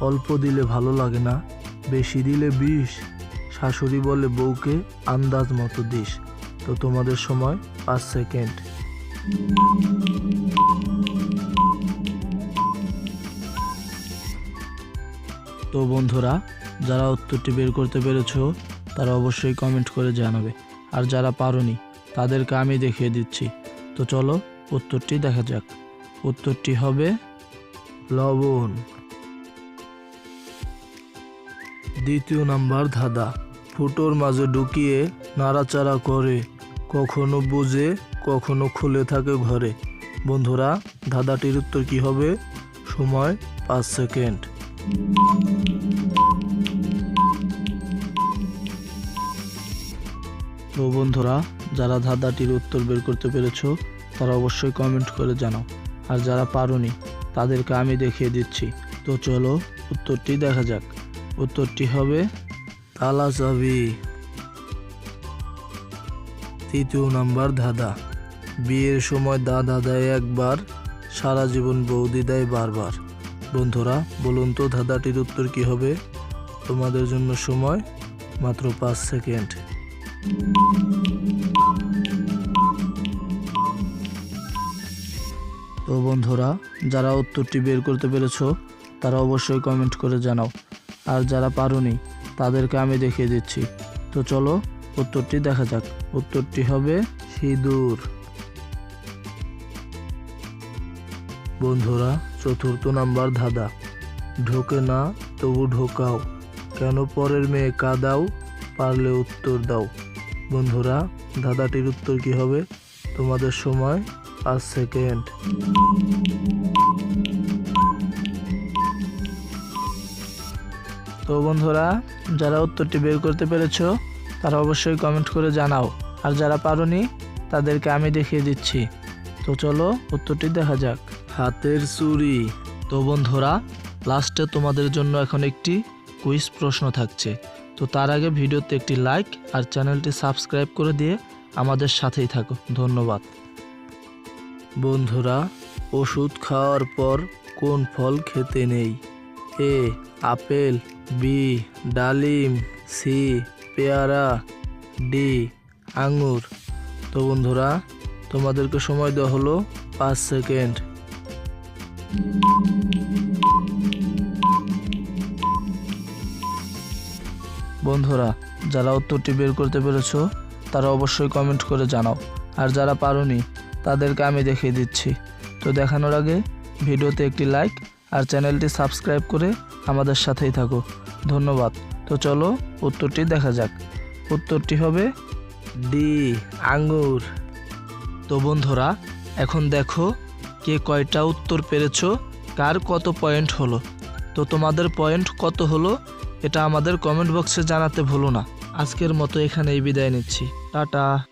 অল্প দিলে ভালো লাগে না, বেশি দিলে বিষ। শাশুড়ি বলে বউকে আন্দাজ মতো দিস। তো তোমাদের সময় পাঁচ সেকেন্ড। তো বন্ধুরা, যারা উত্তরটি বের করতে পেরেছ, তারা অবশ্যই কমেন্ট করে জানাবে। আর যারা পারোনি, তাদেরকে আমি দেখিয়ে দিচ্ছি। তো চলো উত্তরটি দেখা যাক। উত্তরটি হবে লবণ। দ্বিতীয় নাম্বার ধাঁধা। ফুটোর মাঝে ঢুকিয়ে নাড়াচাড়া করে, কখনো বুঝে, কখনো খুলে থাকে ঘরে। বন্ধুরা, ধাঁধাটির উত্তর কি হবে? সময় পাঁচ সেকেন্ড। তো বন্ধুরা, যারা ধাঁধাটির উত্তর বের করতে পেরেছ, তারা অবশ্যই কমেন্ট করে জানাও। আর যারা পারোনি, তাদেরকে আমি দেখিয়ে দিচ্ছি। তো চলো, উত্তরটি দেখা যাক। উত্তরটি হবে তালা চাবি তৃতীয় নাম্বার ধাঁধা। বিয়ের সময় দাদা দেয় একবার, সারা জীবন বৌদি দেয় বারবার। বন্ধুরা, বলুন তো ধাঁধাটির উত্তর কি হবে? তোমাদের জন্য সময় মাত্র পাঁচ সেকেন্ড। তো বন্ধুরা, যারা উত্তরটি বের করতে পেরেছ, তারা অবশ্যই কমেন্ট করে জানাও। আর যারা পারোনি, তাদেরকে আমি দেখিয়ে দিচ্ছি। তো চলো, উত্তরটি দেখা যাক। উত্তরটি হবে সিঁদুর। বন্ধুরা, চতুর্থ নাম্বার ধাঁধা। ঢোকে না, তবু ঢোকাও। কেন পরের মেয়ে কাদাও, পারলে উত্তর দাও। বন্ধুরা, ধাঁধাটির উত্তর কি হবে? তোমাদের সময় পাঁচ সেকেন্ড। তো বন্ধুরা, যারা উত্তরটি বের করতে পেরেছ, তারা অবশ্যই কমেন্ট করে জানাও। আর যারা পারোনি, তাদেরকে আমি দেখিয়ে দিচ্ছি। তো চলো, উত্তরটি দেখা যাক। হাতের চুরি তো বন্ধুরা লাস্টে তোমাদের জন্য এখন একটি কুইজ প্রশ্ন থাকছে। তো তার আগে ভিডিওতে একটি লাইক আর চ্যানেলটি সাবস্ক্রাইব করে দিয়ে আমাদের সাথেই থাকো। ধন্যবাদ। বন্ধুরা, ওষুধ খাওয়ার পর কোন ফল খেতে নেই? এ, আপেল বি, ডালিম, সি, পেয়ারা, ডি আঙুর তো বন্ধুরা, তোমাদেরকে সময় দেওয়া হলো পাঁচ সেকেন্ড। বন্ধুরা, যারা উত্তরটি বের করতে পেরেছ, তারা অবশ্যই কমেন্ট করে জানাও। আর যারা পারোনি, তাদেরকে আমি দেখিয়ে দিচ্ছি। তো দেখানোর আগে, ভিডিওতে একটি লাইক আর চ্যানেলটি সাবস্ক্রাইব করে আমাদের সাথেই থাকো। ধন্যবাদ। তো চলো, উত্তরটি দেখা যাক। উত্তরটি হবে ডি, আঙ্গুর। তো বন্ধুরা, এখন দেখো কে কয়টা উত্তর পেরেছ, কার কত পয়েন্ট হলো। তো তোমাদের পয়েন্ট কত হলো, এটা আমাদের কমেন্ট বক্সে জানাতে ভুলো না। আজকের মতো এখানেই বিদায় নিচ্ছি। টাটা।